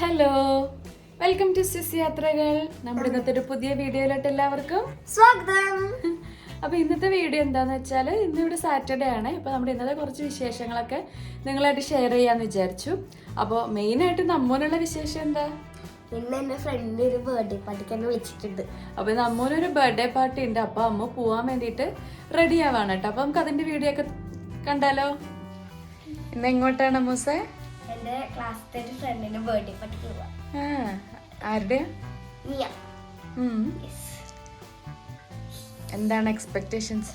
Hello welcome to സിസ് യാത്രകൾ നമ്മുടെ ഇന്നത്തെ ഒരു പുതിയ വീഡിയോയിലോട്ട് എല്ലാവർക്കും സ്വാഗതം. അപ്പോൾ ഇന്നത്തെ വീഡിയോ എന്താന്ന് വെച്ചാൽ ഇന്ന് ഇവിടെ സാറ്റർഡേ ആണ്. അപ്പോൾ നമ്മുടെ ഇന്നത്തെ കുറച്ച് വിശേഷങ്ങളൊക്കെ നിങ്ങളായിട്ട് ഷെയർ ചെയ്യാന്ന് വിചാരിച്ചു. അപ്പോൾ മെയിനായിട്ട് നമ്മോനുള്ള വിശേഷം എന്താ? ഇന്ന് എന്റെ ഫ്രണ്ടിന് ഒരു ബർത്ത്ഡേ പാർട്ടിക്ക് എന്നെ വിളിച്ചിട്ടുണ്ട്. അപ്പോൾ നമ്മോനൊരു ബർത്ത്ഡേ പാർട്ടി ഉണ്ട്. അപ്പൊ അമ്മ പോവാൻ വേണ്ടിട്ട് റെഡി ആവാണ് കേട്ടോ. അപ്പൊ നമുക്ക് അതിന്റെ വീഡിയോ ഒക്കെ കണ്ടാലോ? ഇന്ന് എങ്ങോട്ടാണ് മൂസേ എന്റെ ക്ലാസ്സിലെ ഒരു ഫ്രണ്ടിന്റെ ബർത്ത്ഡേ പാർട്ടിക്ക് പോവാ. ആരുടെ? മിയ. എന്താണ് എക്സ്പെക്ടേഷൻസ്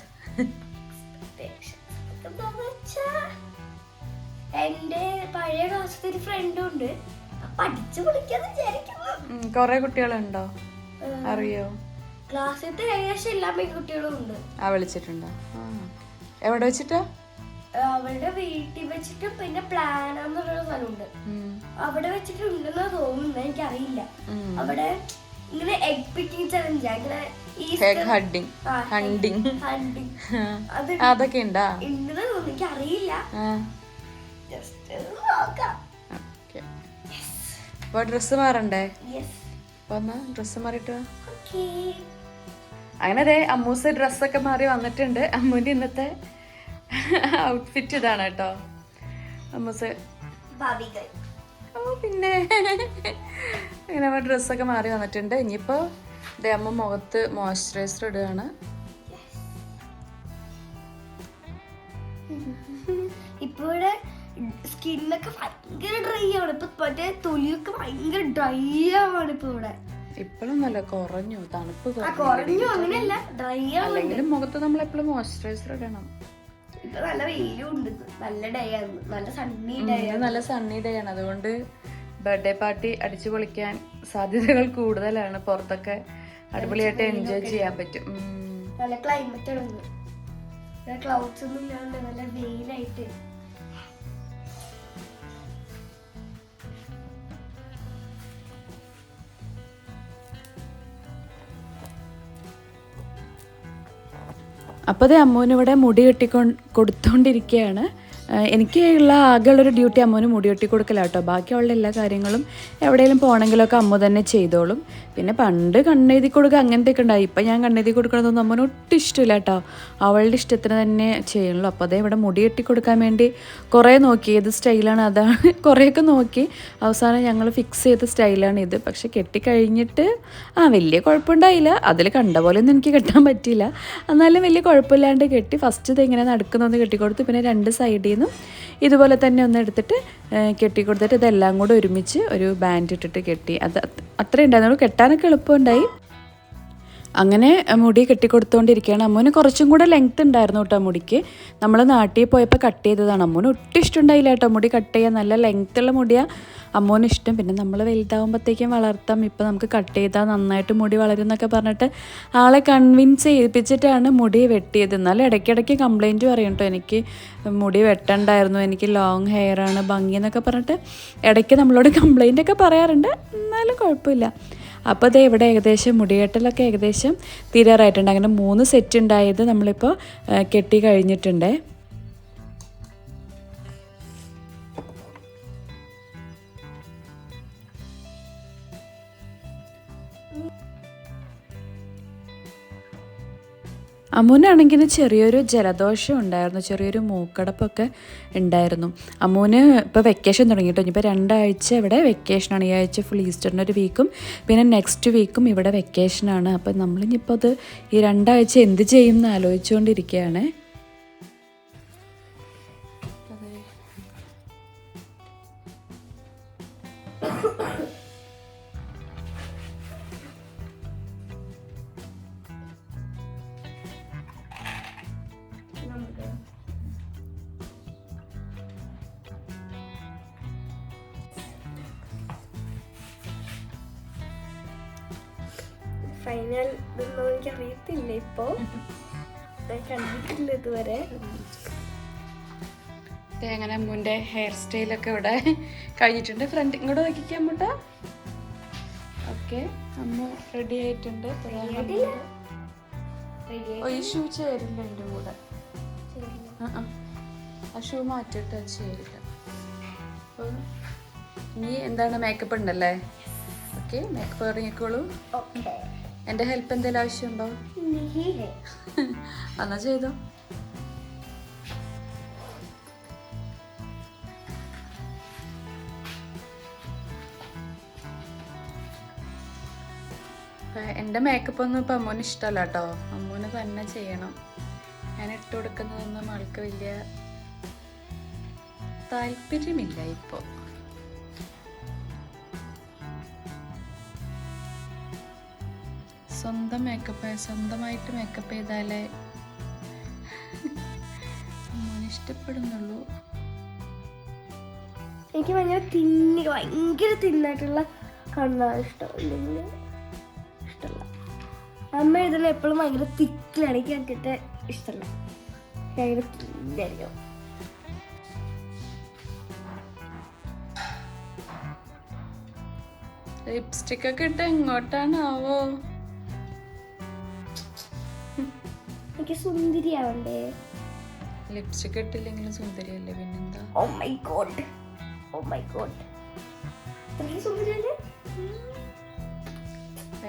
എന്റെ പഴയ ക്ലാസ്സിലെ ഒരു ഫ്രണ്ടും ഉണ്ട്. പഠിച്ചു വിളിക്കാന്ന് വിചാരിക്കുന്നു. കൊറേ കുട്ടികളുണ്ടോ? അറിയോ? ക്ലാസ്സിലത്തെ ഏകദേശം എല്ലാ പെൺകുട്ടികളും ഉണ്ട്. ആ വിളിച്ചിട്ടുണ്ടോ? എവിടെ വെച്ചിട്ടാ? അവളുടെ വീട്ടിൽ വെച്ചിട്ട് പിന്നെ പ്ലാൻ എന്നുള്ള സ്ഥലമുണ്ട്. അവിടെ വെച്ചിട്ട് ഉണ്ടെന്ന് തോന്നുന്നു എനിക്കറിയില്ല. അവിടെ ഇങ്ങനെ എഗ് പിക്കിംഗ് ചലഞ്ച് അങ്ങനെ അതൊക്കെ ഉണ്ടാ? ഉണ്ടെന്ന് തോന്നുന്നു എനിക്കറിയില്ല. ജസ്റ്റ് നോക്കാം. അപ്പൊ ഡ്രസ്സ് മാറണ്ടേ? ഡ്രസ്സ് മാറിയിട്ട് അങ്ങനെ അതെ അമ്മൂസ് ഡ്രസ്സൊക്കെ മാറി വന്നിട്ടുണ്ട്. അമ്മൂന്റെ ഇന്നത്തെ ഔട്ട്ഫിറ്റ് ഇതാണ് കേട്ടോ. അമ്മൂസ്. ഓ പിന്നെ. അങ്ങനെ നമ്മൾ ഡ്രസ്സൊക്കെ മാറി വന്നിട്ടുണ്ട്. ഇനിയിപ്പോൾ ദേ അമ്മ മുഖത്ത് മോയ്സ്ചറൈസർ ഇടുകയാണ്. ഇപ്പോഴെ സ്കിന്നൊക്കെ ഭയങ്കര ഡ്രൈ ആണ്. ഇപ്പൊ മറ്റേ തൊലിയൊക്കെ ഭയങ്കര ഡ്രൈ ആവാണ് ഇപ്പൊ ഇവിടെ. ഇപ്പോഴൊന്നല്ല കുറഞ്ഞു. തണുപ്പ് കുറഞ്ഞു. അങ്ങനെയല്ല. ഡ്രൈ അല്ലെങ്കിലും മുഖത്ത് നമ്മൾ എപ്പോഴും മോയ്സ്ചറൈസർ ഇടണം. ഇപ്പൊ നല്ല വെയിലും ഉണ്ട് നല്ല ഡേ ആണ് നല്ല സണ്ണി ഡേ നല്ല സണ്ണി ഡേ ആണ്. അതുകൊണ്ട് ബർത്ത്ഡേ പാർട്ടി അടിച്ചു പൊളിക്കാൻ സാധ്യതകൾ കൂടുതലാണ്. പുറത്തൊക്കെ അടിപൊളിയായിട്ട് എൻജോയ് ചെയ്യാൻ പറ്റും. നല്ല ക്ലൈമറ്റ് ആണ് ക്ലൗഡ്സ് ഒന്നും ഇല്ലാണ്ട് നല്ല വെയിലായിട്ട്. അപ്പോൾ അതേ അമ്മൂന് മുടി കെട്ടിക്കൊ കൊടുത്തോണ്ടിരിക്കുകയാണ് ഏഹ് എനിക്ക് ഉള്ള ആകെയുള്ളൊരു ഡ്യൂട്ടി അമ്മൂന് മുടി കെട്ടി കൊടുക്കലാണ് കേട്ടോ ബാക്കിയുള്ള എല്ലാ കാര്യങ്ങളും എവിടെയെങ്കിലും പോകണമെങ്കിലൊക്കെ അമ്മ തന്നെ ചെയ്തോളും. പിന്നെ പണ്ട് കണ്ണെഴുതി കൊടുക്കുക അങ്ങനത്തെ ഒക്കെ ഉണ്ടായി. ഇപ്പം ഞാൻ കണ്ണെഴുതി കൊടുക്കണതൊന്നും അമ്മന് ഒട്ടും ഇഷ്ടമില്ല കേട്ടോ അവളുടെ ഇഷ്ടത്തിന് തന്നെ ചെയ്യുള്ളൂ. അപ്പോൾ അതേ ഇവിടെ മുടി കെട്ടി കൊടുക്കാൻ വേണ്ടി കുറേ നോക്കി ഏത് സ്റ്റൈലാണ്. അതാണ് കുറേയൊക്കെ നോക്കി അവസാനം ഞങ്ങൾ ഫിക്സ് ചെയ്ത സ്റ്റൈലാണ് ഇത്. പക്ഷെ കെട്ടിക്കഴിഞ്ഞിട്ട് ആ വലിയ കുഴപ്പമുണ്ടായില്ല. അതിൽ കണ്ട പോലെയൊന്നും എനിക്ക് കെട്ടാൻ പറ്റിയില്ല. എന്നാലും വലിയ കുഴപ്പമില്ലാണ്ട് കെട്ടി ഫസ്റ്റ് ഇത് ഇങ്ങനെ നടക്കുന്നൊന്ന് കെട്ടിക്കൊടുത്തു. പിന്നെ രണ്ട് സൈഡിൽ നിന്നും ഇതുപോലെ തന്നെ ഒന്ന് എടുത്തിട്ട് കെട്ടി കൊടുത്തിട്ട് ഇതെല്ലാം കൂടെ ഒരുമിച്ച് ഒരു ബാൻഡ് ഇട്ടിട്ട് കെട്ടി. അത് അത് അത്രേ ഉണ്ടായിരുന്നുള്ളൂ. കെട്ടാനൊക്കെ എളുപ്പമുണ്ടായി. അങ്ങനെ മുടി കെട്ടിക്കൊടുത്തുകൊണ്ടിരിക്കുകയാണ് അമ്മൂന് കുറച്ചും കൂടെ ലെങ്ത് ഉണ്ടായിരുന്നു കേട്ടോ മുടിക്ക്. നമ്മൾ നാട്ടിൽ പോയപ്പോൾ കട്ട് ചെയ്തതാണ്. അമ്മൂന് ഒട്ടും ഇഷ്ടമുണ്ടായില്ല കേട്ടോ മുടി കട്ട് ചെയ്യാൻ. നല്ല ലെങ്ത് ഉള്ള മുടിയാണ് അമ്മൂന് ഇഷ്ടം. പിന്നെ നമ്മൾ വലുതാവുമ്പോഴത്തേക്കും വളർത്താം. ഇപ്പം നമുക്ക് കട്ട് ചെയ്താൽ നന്നായിട്ട് മുടി വളരും എന്നൊക്കെ പറഞ്ഞിട്ട് ആളെ കൺവിൻസ് ചെയ്യിപ്പിച്ചിട്ടാണ് മുടി വെട്ടിയത്. എന്നാലും ഇടയ്ക്കിടയ്ക്ക് കംപ്ലൈന്റ് പറയും കേട്ടോ എനിക്ക് മുടി വെട്ടണ്ടായിരുന്നു. എനിക്ക് ലോങ് ഹെയർ ആണ് ഭംഗി എന്നൊക്കെ പറഞ്ഞിട്ട് ഇടയ്ക്ക് നമ്മളോട് കംപ്ലൈന്റ് ഒക്കെ പറയാറുണ്ട്. എന്നാലും കുഴപ്പമില്ല. അപ്പോൾ ഇത് ഇവിടെ ഏകദേശം മുടികെട്ടലൊക്കെ ഏകദേശം തീരാറായിട്ടുണ്ട്. അങ്ങനെ മൂന്ന് സെറ്റ് ഉണ്ടായത് നമ്മളിപ്പോൾ കെട്ടി കഴിഞ്ഞിട്ടുണ്ട്. അമ്മൂനാണെങ്കിൽ ചെറിയൊരു ജലദോഷം ഉണ്ടായിരുന്നു ചെറിയൊരു മൂക്കടപ്പൊക്കെ ഉണ്ടായിരുന്നു. അമ്മൂന് ഇപ്പോൾ വെക്കേഷൻ തുടങ്ങിയിട്ടോ ഇനിയിപ്പോൾ രണ്ടാഴ്ച ഇവിടെ വെക്കേഷനാണ് ഈ ആഴ്ച ഫുൾ ഈസ്റ്ററിന്റെ ഒരു വീക്കും പിന്നെ നെക്സ്റ്റ് വീക്കും ഇവിടെ വെക്കേഷനാണ് അപ്പോൾ നമ്മളിനിപ്പോൾ അത് ഈ രണ്ടാഴ്ച എന്ത് ചെയ്യും എന്ന് ആലോചിച്ചുകൊണ്ടിരിക്കുകയാണ്. ഫൈനൽ ഇതുവരെ. അങ്ങനെ അമ്മുവിന്റെ ഹെയർ സ്റ്റൈലൊക്കെ ഇവിടെ കഴിഞ്ഞിട്ടുണ്ട്. ഫ്രണ്ട് ഇങ്ങോട്ട് നോക്കിക്കാൻ മുട്ട ഓക്കെ അമ്മ റെഡി ആയിട്ടുണ്ട്. ഈ ഷൂ ചേരില്ല എന്റെ കൂടെ. ആ, ഷൂ മാറ്റിയിട്ട് അത് ചേരില്ല. അപ്പോൾ ഇനി എന്താണ് മേക്കപ്പ് ഉണ്ടല്ലേ? ഓക്കെ മേക്കപ്പ് ഇറങ്ങിക്കോളൂ എന്റെ ഹെൽപ്പ് എന്തെങ്കിലും ആവശ്യമുണ്ടോ? എന്നാ ചെയ്തോ. എന്റെ മേക്കപ്പ് ഒന്നും ഇപ്പം അമ്മൂന് ഇഷ്ടമല്ല കേട്ടോ അമ്മൂന് തന്നെ ചെയ്യണം. ഞാൻ ഇട്ട് കൊടുക്കുന്നതൊന്നും ആൾക്ക് വലിയ താല്പര്യമില്ല ഇപ്പോൾ സ്വന്തം മേക്കപ്പ് സ്വന്തമായിട്ട് മേക്കപ്പ് ചെയ്താലേ ഇഷ്ടപ്പെടുന്നുള്ളൂ. എനിക്ക് ഭയങ്കര തിന്നി ഭയങ്കര തിന്നായിട്ടുള്ള കണ്ണാണ് ഇഷ്ടം. ഇഷ്ടമല്ല അമ്മ എഴുതല എപ്പോഴും ഭയങ്കര തിക്കിലാണ്. എനിക്ക് കേട്ടിട്ട് ഇഷ്ടമല്ല ഭയങ്കര തിന്നായിരിക്കും ലിപ്സ്റ്റിക് ഒക്കെ ഇട്ട് എങ്ങോട്ടാണാവോ? എനിക്ക് സുന്ദരിയാവണ്ടേ. ലിപ്സ്റ്റിക് ഇട്ടില്ലെങ്കിലും സുന്ദരിയല്ലേ പിന്നെന്താ? Oh my God oh my God സുന്ദരിയല്ലേ?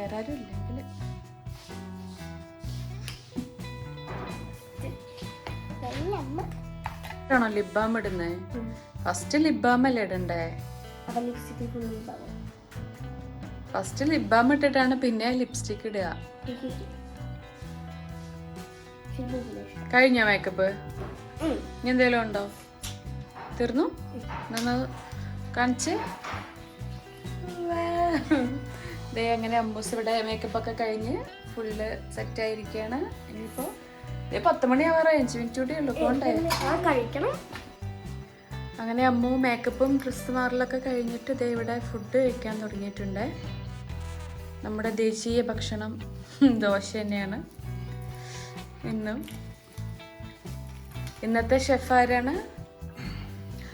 വേറെ ആരും ഇല്ലെങ്കിൽ ണോ ലിബാം ഇടുന്നേ? ഫസ്റ്റ് ലിബാം അല്ലേ ഇടണ്ടേ? ഫസ്റ്റ് ലിബാം ഇട്ടിട്ടാണ് പിന്നെ ലിപ്സ്റ്റിക് ഇടുക. കഴിഞ്ഞ മേക്കപ്പ് ഇനി എന്തേലും ഉണ്ടോ? തീർന്നു? നിന്ന് കാണിച്ച്. ദേ അങ്ങനെ അമ്മൂസ് ഇവിടെ മേക്കപ്പ് ഒക്കെ കഴിഞ്ഞ് ഫുള്ള് സെറ്റ് ആയിരിക്കുകയാണ് ഇനിയിപ്പോ ദേ പത്ത് മണി ആവാറായി. അഞ്ച് മിനിറ്റ് കൂടി ഉള്ളൂ. പോണ്ടേ? കഴിക്കണം. അങ്ങനെ അമ്മു മേക്കപ്പും ഡ്രസ്സ് മാറലൊക്കെ കഴിഞ്ഞിട്ട് ദേ ഇവിടെ ഫുഡ് കഴിക്കാൻ തുടങ്ങിയിട്ടുണ്ട്. നമ്മുടെ ദേശീയ ഭക്ഷണം ദോശ തന്നെയാണ്. ഇന്നും ഇന്നത്തെ ഷെഫ് ആരാണ്?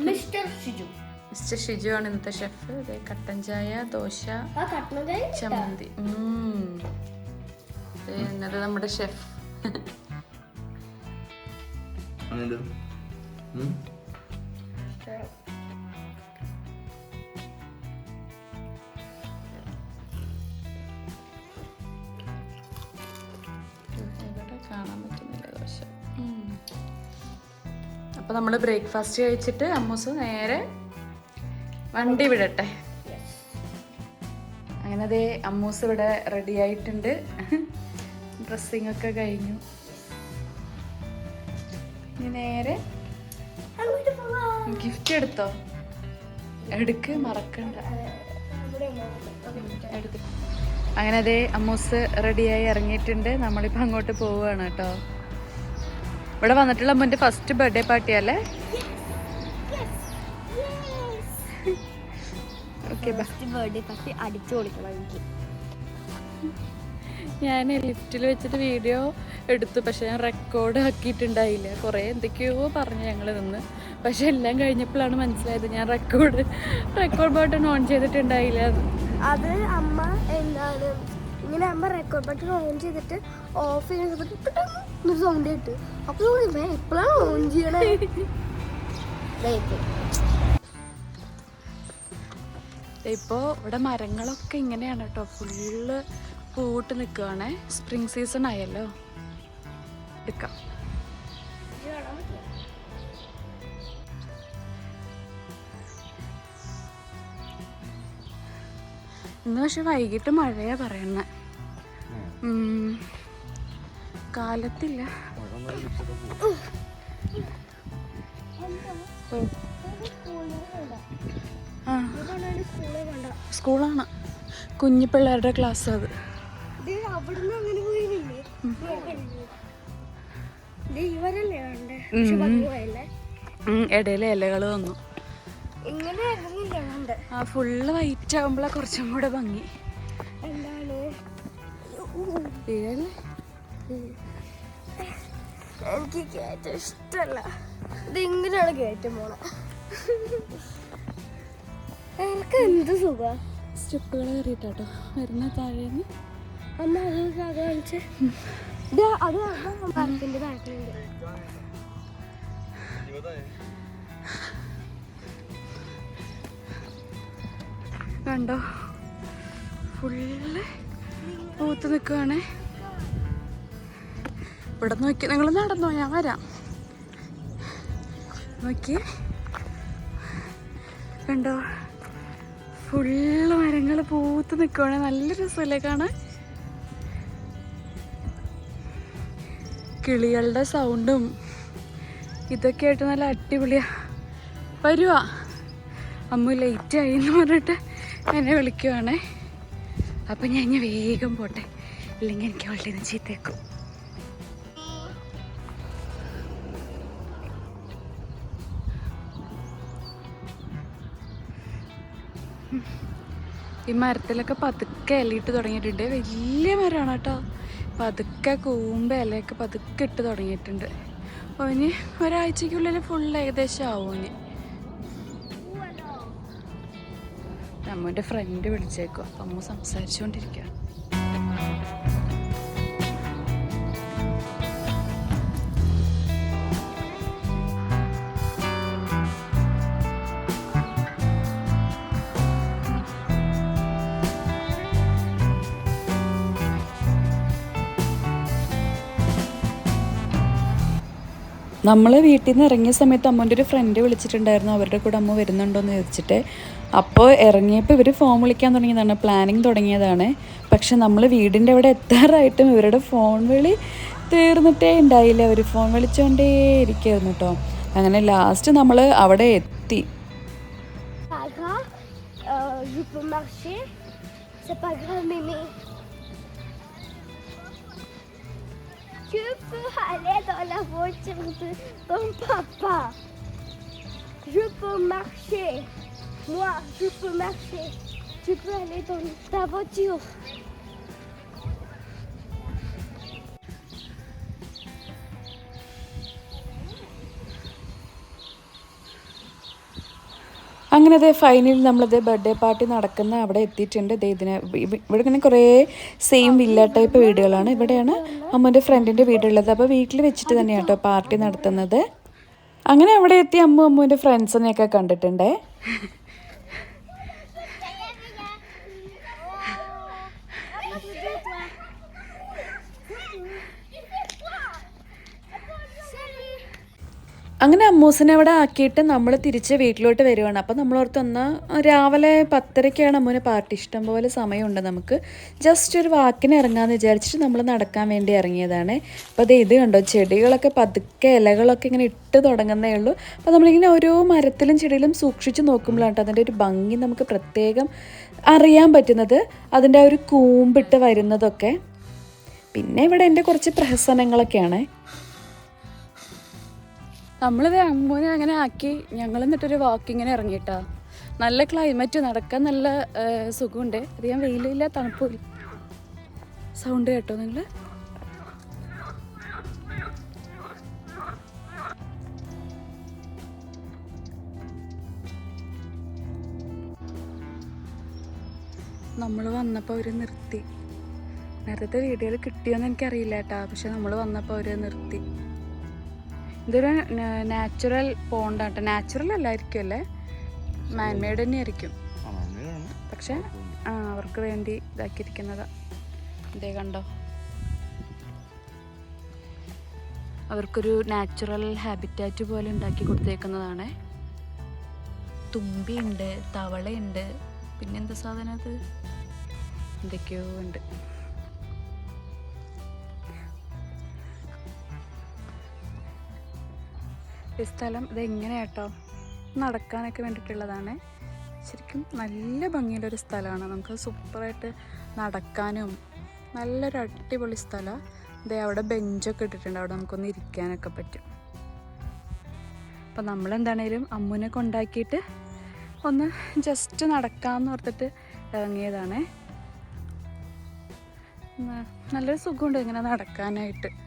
മിസ്റ്റർ ഷിജു. മിസ്റ്റർ ഷിജു ആണ് ഇന്നത്തെ ഷെഫ്. ദേ കട്ടൻ ചായ ദോശ ചമ്മന്തി. ഇന്നത്തെ നമ്മുടെ ഷെഫ്. കാണാൻ പറ്റുന്നില്ല ദോശ. അപ്പോൾ അപ്പൊ നമ്മൾ ബ്രേക്ക്ഫാസ്റ്റ് കഴിച്ചിട്ട് അമ്മൂസ് നേരെ വണ്ടി വിടട്ടെ. അങ്ങനെ ദേ അമ്മൂസ് ഇവിടെ റെഡി ആയിട്ടുണ്ട്. ഡ്രസ്സിങ് ഒക്കെ കഴിഞ്ഞു. ഇനി നേരെ ഗിഫ്റ്റ് എടുത്തോ? എടുക്ക് മറക്കണ്ട. അങ്ങനെ അതേ അമ്മൂസ് റെഡിയായി ഇറങ്ങിയിട്ടുണ്ട്. നമ്മളിപ്പോൾ അങ്ങോട്ട് പോവുകയാണ് കേട്ടോ. ഇവിടെ വന്നിട്ടുള്ള അമ്മന്റെ first birthday party first birthday first അടിച്ചു കൊടുക്കണം എനിക്ക്. ഞാൻ ലിഫ്റ്റിൽ വെച്ചിട്ട് വീഡിയോ എടുത്തു പക്ഷെ ഞാൻ റെക്കോർഡ് ആക്കിയിട്ടുണ്ടായില്ല. കുറേ എന്തൊക്കെയോ പറഞ്ഞു ഞങ്ങൾ നിന്ന്. പക്ഷെ എല്ലാം കഴിഞ്ഞപ്പോഴാണ് മനസ്സിലായത് ഞാൻ റെക്കോർഡ് റെക്കോർഡ് ബട്ടൺ ഓൺ ചെയ്തിട്ടുണ്ടായില്ല. അത് അമ്മ എന്താണ് ഇങ്ങനെ അമ്മ റെക്കോർഡ് ബട്ടൺ ഓൺ ചെയ്തിട്ട് ഓഫ് ചെയ്തപ്പോൾ സൗണ്ട് കേട്ട്. അപ്പോൾ എപ്പോഴാണ് ഓൺ ചെയ്യണേ. ഇപ്പോൾ ഇവിടെ മരങ്ങളൊക്കെ ഇങ്ങനെയാണ് കേട്ടോ ഫുള്ള് പൂട്ട് നിൽക്കുവാണേ സ്പ്രിംഗ് സീസൺ ആയല്ലോ. എടുക്കാം. ഇന്ന് പക്ഷെ വൈകിട്ട് മഴയാ പറയുന്നത് കാലത്തില്ല. ഓ. സ്കൂളാണ്. കുഞ്ഞു പിള്ളേരുടെ ക്ലാസ് അത്. ഇടയിലെ ഇലകൾ വന്നു. ആ ഫുള്ള് വൈറ്റ് ആകുമ്പോഴാ കുറച്ചും കൂടെ ഭംഗി. എനിക്ക് കയറ്റം ഇഷ്ടല്ല. ഇതിങ്ങനെയാണ് കയറ്റം പോണ. എനിക്ക് എന്ത് സുഖ? സ്റ്റെപ്പുകൾ കയറിയിട്ടാട്ടോ. വരുന്ന താഴേന്ന്. അമ്മ അത് കാണിച്ച്. അത് പാർക്കിന്റെ ബാക്കിലുണ്ട്. കണ്ടോ? ഫുള്ള് പൂത്ത് നിൽക്കുവാണ് ഇവിടെ നോക്കി. നിങ്ങൾ നടന്നോ? ഞാൻ വരാം. നോക്കി. കണ്ടോ? ഫുള്ള് മരങ്ങൾ പൂത്ത് നിൽക്കുവാണ് നല്ല രസമല്ലേ കാണാൻ? കിളികളുടെ സൗണ്ടും ഇതൊക്കെ ആയിട്ട് നല്ല അടിപൊളിയാ. വരുവാ. അമ്മ ലേറ്റ് ആയി എന്ന് പറഞ്ഞിട്ട് എന്നെ വിളിക്കുവാണേ. അപ്പം ഞാൻ ഇനി വേഗം പോട്ടെ. ഇല്ലെങ്കിൽ എനിക്ക് അവളുടെ ചീത്തേക്കും ഈ മരത്തിലൊക്കെ പതുക്കെ ഇലയിട്ട് തുടങ്ങിയിട്ടുണ്ട്. വലിയ മരമാണ് കേട്ടോ. പതുക്കെ കൂമ്പ് ഇലയൊക്കെ പതുക്കെ ഇട്ട് തുടങ്ങിയിട്ടുണ്ട്. ഓന് ഒരാഴ്ചക്കുള്ളിൽ ഫുൾ ഏകദേശം ആവും ഇനി. അമ്മന്റെ ഫ്രണ്ട് വിളിച്ചേക്കും. അപ്പം അമ്മ സംസാരിച്ചുകൊണ്ടിരിക്കുക നമ്മൾ വീട്ടിൽ നിന്ന് ഇറങ്ങിയ സമയത്ത് അമ്മന്റെ ഒരു ഫ്രണ്ട് വിളിച്ചിട്ടുണ്ടായിരുന്നു. അവരുടെ കൂടെ അമ്മ വരുന്നുണ്ടോ എന്ന് ചോദിച്ചിട്ട്. അപ്പോൾ ഇറങ്ങിയപ്പോൾ ഇവർ ഫോൺ വിളിക്കാൻ തുടങ്ങിയതാണ്. പ്ലാനിങ് തുടങ്ങിയതാണ്. പക്ഷെ നമ്മൾ വീടിന്റെ അവിടെ എത്താറായിട്ടും ഇവരുടെ ഫോൺ വിളി തീർന്നിട്ടേ ഉണ്ടായില്ല അവർ ഫോൺ വിളിച്ചുകൊണ്ടേ ഇരിക്കുന്നു കേട്ടോ അങ്ങനെ ലാസ്റ്റ് നമ്മൾ അവിടെ എത്തി. C'est pas grave, Mémé. Tu peux aller dans la voiture de ton papa. Je peux marcher. Moi, je peux marcher. Tu peux aller dans ta voiture. അങ്ങനെ അതേ ഫൈനലിൽ നമ്മളത് ബർത്ത്ഡേ പാർട്ടി നടക്കുന്ന അവിടെ എത്തിയിട്ടുണ്ട്. ദേ ഇതിന് ഇവ- ഇവിടെ ഇങ്ങനെ കുറേ സെയിം വില്ല ടൈപ്പ് വീടുകളാണ്. ഇവിടെയാണ് അമ്മന്റെ ഫ്രണ്ടിന്റെ വീടുള്ളത്. അപ്പോൾ വീട്ടിൽ വെച്ചിട്ട് തന്നെയാണ് കേട്ടോ പാർട്ടി നടത്തുന്നത്. അങ്ങനെ അവിടെ എത്തി അമ്മ അമ്മുവിന്റെ ഫ്രണ്ട്സിനെയൊക്കെ കണ്ടിട്ടുണ്ടേ. അങ്ങനെ അമ്മൂസിനെ അവിടെ ആക്കിയിട്ട് നമ്മൾ തിരിച്ച് വീട്ടിലോട്ട് വരുവാണ്. അപ്പോൾ നമ്മളോർത്ത് വന്ന രാവിലെ പത്തരയ്ക്കാണ് അമ്മൂന് പാർട്ടി ഇഷ്ടം പോലെ സമയമുണ്ട് നമുക്ക്. ജസ്റ്റ് ഒരു വാക്കിന് ഇറങ്ങാമെന്ന് വിചാരിച്ചിട്ട് നമ്മൾ നടക്കാൻ വേണ്ടി ഇറങ്ങിയതാണ്. അപ്പോൾ അത് ഇത് കണ്ടോ? ചെടികളൊക്കെ പതുക്കെ ഇലകളൊക്കെ ഇങ്ങനെ ഇട്ട് തുടങ്ങുന്നേ ഉള്ളൂ. അപ്പോൾ നമ്മളിങ്ങനെ ഓരോ മരത്തിലും ചെടിയിലും സൂക്ഷിച്ച് നോക്കുമ്പോഴാണ് അതിന്റെ ഒരു ഭംഗി നമുക്ക് പ്രത്യേകം അറിയാൻ പറ്റുന്നത്. അതിന്റെ ആ ഒരു കൂമ്പിട്ട് വരുന്നതൊക്കെ. പിന്നെ ഇവിടെ എന്റെ കുറച്ച് പ്രഹസനങ്ങളൊക്കെയാണ്. നമ്മളിത് അമ്മൂനെ അങ്ങനെ ആക്കി ഞങ്ങൾ എന്നിട്ടൊരു വാക്കിങ്ങിന് ഇറങ്ങിയിട്ടാ. നല്ല ക്ലൈമറ്റ് നടക്കാൻ നല്ല സുഖമുണ്ട്. അധികം വെയിലില്ല തണുപ്പില്ല സൗണ്ട് കേട്ടോ നിങ്ങൾ നമ്മൾ വന്നപ്പോൾ അവർ നിർത്തി. നേരത്തെ വീഡിയോയിൽ കിട്ടിയോന്ന് എനിക്കറിയില്ല കേട്ടാ പക്ഷെ നമ്മൾ വന്നപ്പോൾ അവർ നിർത്തി. ഇതൊരു നാച്ചുറൽ പോണ്ടാട്ടോ നാച്ചുറൽ അല്ലായിരിക്കും അല്ലേ? മാൻമെയ്ഡ് തന്നെ ആയിരിക്കും. പക്ഷെ ആ അവർക്ക് വേണ്ടി ഇതാക്കിയിരിക്കുന്നതാ. ഇതേ കണ്ടോ? അവർക്കൊരു നാച്ചുറൽ ഹാബിറ്റാറ്റ് പോലെ ഉണ്ടാക്കി കൊടുത്തേക്കുന്നതാണ്. തുമ്പിയുണ്ട് തവളയുണ്ട്. പിന്നെന്താ സാധനം അത്? എന്തൊക്കെയോ ഉണ്ട്. ഈ സ്ഥലം ഇതെങ്ങനെ കേട്ടോ നടക്കാനൊക്കെ വേണ്ടിയിട്ടുള്ളതാണ്. ശരിക്കും നല്ല ഭംഗിയുള്ളൊരു സ്ഥലമാണ്. നമുക്ക് സൂപ്പറായിട്ട് നടക്കാനും നല്ലൊരു അടിപൊളി സ്ഥലമാണ് ഇതേ അവിടെ ബെഞ്ചൊക്കെ ഇട്ടിട്ടുണ്ട്. അവിടെ നമുക്കൊന്ന് ഇരിക്കാനൊക്കെ പറ്റും. അപ്പം നമ്മളെന്താണേലും അമ്മുനെ കൊണ്ടാക്കിയിട്ട് ഒന്ന് ജസ്റ്റ് നടക്കാമെന്ന് ഓർത്തിട്ട് ഇറങ്ങിയതാണേ. നല്ലൊരു സുഖമുണ്ട് ഇങ്ങനെ നടക്കാനായിട്ട്.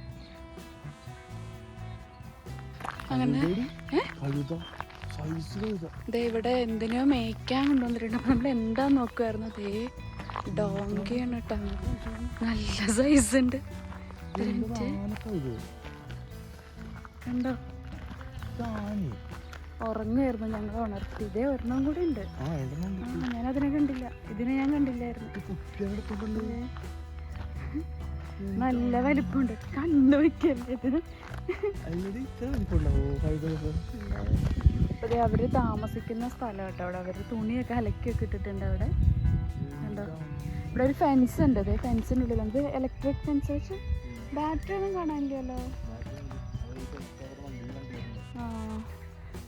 അങ്ങനെ? ദേ ഇവിടെ എന്തിനോ മേയ്ക്കാൻ കൊണ്ടുവന്നിട്ടുണ്ട്. അപ്പൊ നമ്മൾ എന്താ നോക്കുവായിരുന്നു? ദേ ഡോങ്കിയാണ് കേട്ടോ. നല്ല സൈസ് ഉണ്ട്. കണ്ടോ? ഉറങ്ങുമായിരുന്നു ഞങ്ങൾ ഉണർത്തി. ഇതേ ഒരെണ്ണം കൂടി ഉണ്ട്. ഞാൻ അതിനെ കണ്ടില്ല. ഇതിനെ ഞാൻ കണ്ടില്ലായിരുന്നു. നല്ല വലിപ്പമുണ്ട്. കണ്ണു വയ്ക്കല്ലേ ഇതിന് ദേ അവർ താമസിക്കുന്ന സ്ഥലം കേട്ടോ അവിടെ. അവർ തുണിയൊക്കെ അലക്കിയൊക്കെ ഇട്ടിട്ടുണ്ട് അവിടെ. കണ്ടോ? ഇവിടെ ഒരു ഫെൻസ് ഉണ്ട് അതെ ഫെൻസിനുള്ളിൽ അത് ഇലക്ട്രിക് ഫെൻസ് വെച്ച് ബാറ്ററി ഒന്നും കാണാനില്ലല്ലോ. ആ.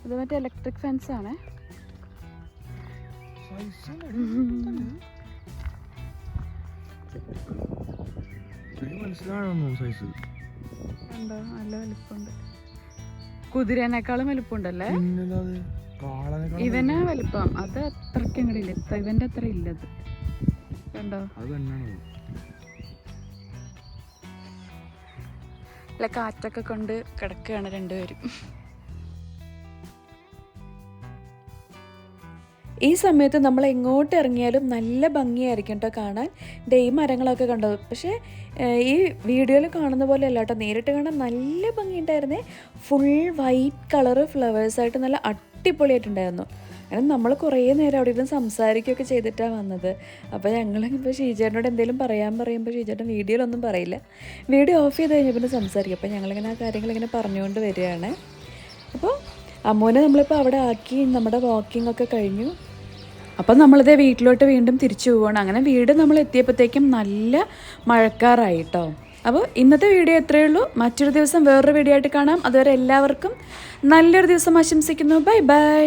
ഇത് മറ്റേ ഇലക്ട്രിക് ഫെൻസ് ആണ്. മനസ്സിലാണോ സൈസ് കണ്ടോ നല്ല വലിപ്പമുണ്ട്. കുതിരേനേക്കാളും വലിപ്പമുണ്ടല്ലേ? ഇവനാ വലിപ്പം. അത് അത്രയ്ക്ക് അങ്ങടില്ല ഇവന്റെ അത്ര ഇല്ലത്. കണ്ടോ? അല്ല കാറ്റൊക്കെ കൊണ്ട് കിടക്കുകയാണ് രണ്ടുപേരും. ഈ സമയത്ത് നമ്മൾ എങ്ങോട്ട് ഇറങ്ങിയാലും നല്ല ഭംഗിയായിരിക്കും കേട്ടോ കാണാൻ. ദേ ഈ മരങ്ങളൊക്കെ കണ്ടത് പക്ഷേ ഈ വീഡിയോയിൽ കാണുന്ന പോലെ അല്ല കേട്ടോ. നേരിട്ട് കാണാൻ നല്ല ഭംഗിയുണ്ടായിരുന്നേ. ഫുൾ വൈറ്റ് കളറ് ഫ്ലവേഴ്സായിട്ട് നല്ല അടിപൊളിയായിട്ടുണ്ടായിരുന്നു. അങ്ങനെ നമ്മൾ കുറേ നേരം അവിടെ ഇരുന്ന് സംസാരിക്കുകയൊക്കെ ചെയ്തിട്ടാണ് വന്നത്. അപ്പോൾ ഞങ്ങൾ ഇപ്പോൾ ഷീജേട്ടനോട് എന്തെങ്കിലും പറയാൻ പറയുമ്പോൾ ഷീജേട്ടൻ വീഡിയോയിലൊന്നും പറയില്ല. വീഡിയോ ഓഫ് ചെയ്ത് കഴിഞ്ഞപ്പോൾ പിന്നെ സംസാരിക്കും. അപ്പോൾ ഞങ്ങളിങ്ങനെ ആ കാര്യങ്ങളിങ്ങനെ പറഞ്ഞുകൊണ്ട് വരികയാണ്. അപ്പോൾ അമ്മൂനെ നമ്മളിപ്പോൾ അവിടെ ആക്കി നമ്മുടെ വാക്കിംഗ് ഒക്കെ കഴിഞ്ഞു. അപ്പം നമ്മളിത് വീട്ടിലോട്ട് വീണ്ടും തിരിച്ചു പോവുകയാണ് അങ്ങനെ വീട് നമ്മൾ എത്തിയപ്പോഴത്തേക്കും നല്ല മഴക്കാറായി കേട്ടോ അപ്പോൾ ഇന്നത്തെ വീഡിയോ എത്രയേ ഉള്ളൂ. മറ്റൊരു ദിവസം വേറൊരു വീഡിയോ ആയിട്ട് കാണാം. അതുവരെ എല്ലാവർക്കും നല്ലൊരു ദിവസം ആശംസിക്കുന്നു. Bye bye.